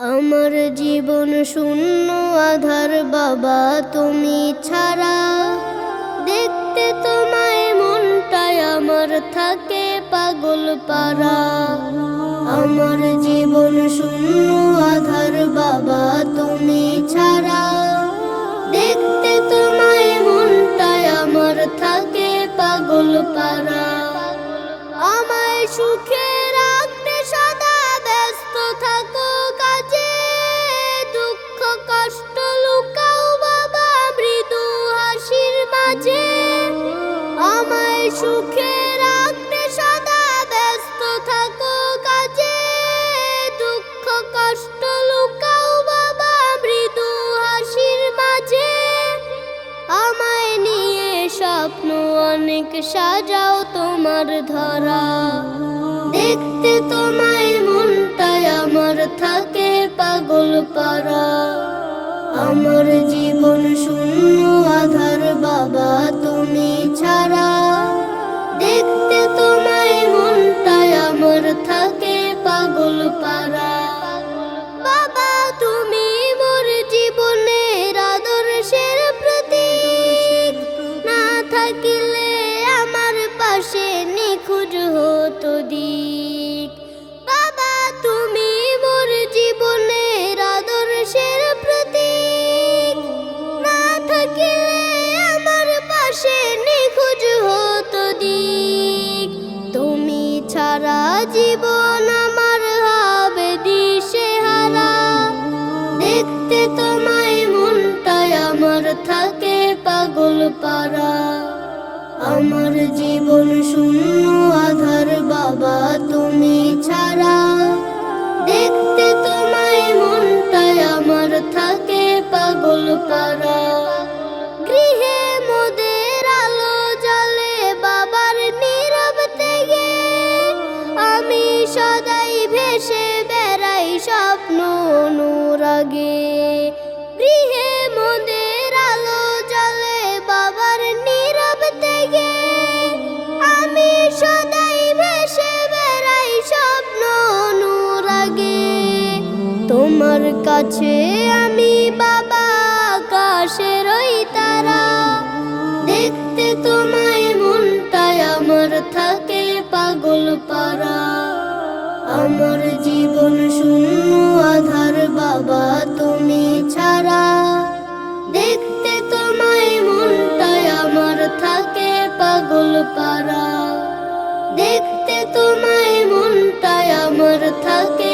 আমার জীবন শূন্য, আধার বাবা তুমি ছাড়া। দেখতে তোমায় মনটায় আমার থাকে পাগল পারা আমার জীবন শূন্য, আধার বাবা তুমি ছাড়া। দেখতে তোমায় মনটায় আমার থাকে পাগল পারা আমায় সুখে সুখে রাখতে সদা ব্যস্ত থাকো, কাজে দুঃখ, কষ্ট লুকাও বাবা, মৃদু হাসির মাঝে। আমায় নিয়ে স্বপ্ন অনেক সাজাও তোমার ধরা। দেখতে তোমায় মনটায় আমার থাকে পাগল পারা। আমার জীবন শূন্য আধার। থাকে পাগল পারা বাবা তুমি ছাড়া জীবন আমার হবে দিশে হারা। দেখতে তোমায় মনটায় আমার থাকে পাগল পারা। আমার জীবন শূন্য আধার বাবা, তুমি ছাড়া। দেখতে তোমায় মনটায় আমার থাকে পাগল পারা। সদাই ভেসে বেড়াই স্বপ্ন অনুরাগে। গৃহে মোদের আলো জলে বাবার নীরব থেকে আমি সদাই ভেসে বেড়াই স্বপ্ন অনুরাগে। তোমার কাছে আমি বাবা, আকাশের ওই আমার জীবন শূন্য, আধার বাবা তুমি ছাড়া। দেখতে তোমায় মনটায় আমার থাকে পাগল পারা দেখতে তোমায় মনটায় আমার থাকে